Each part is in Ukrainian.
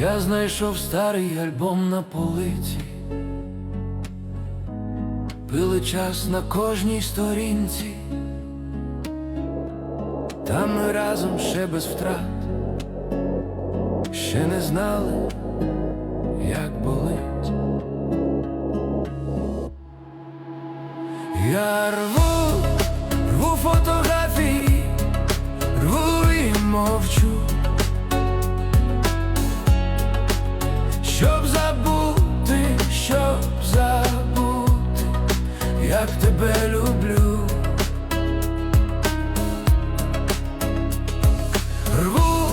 Я знайшов старий альбом на полиці, пили час на кожній сторінці, там ми разом ще без втрат, ще не знали, як болить. Я рву, рву фотографії, рву і мовчу. Тебе люблю. Рву,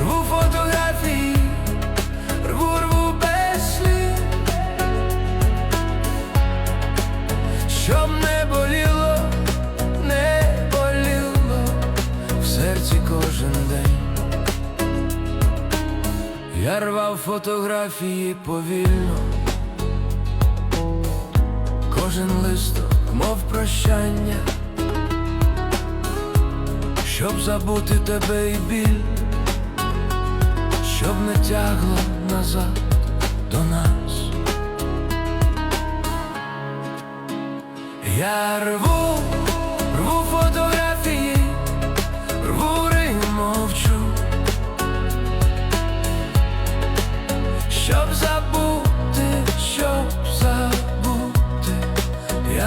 рву фотографії, рву, рву без слів, щоб не боліло, не боліло в серці кожен день. Я рвав фотографії повільно, кожен листок, мов прощання, щоб забути тебе і біль, щоб не тягло назад до нас. Я рву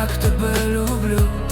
так тебе люблю.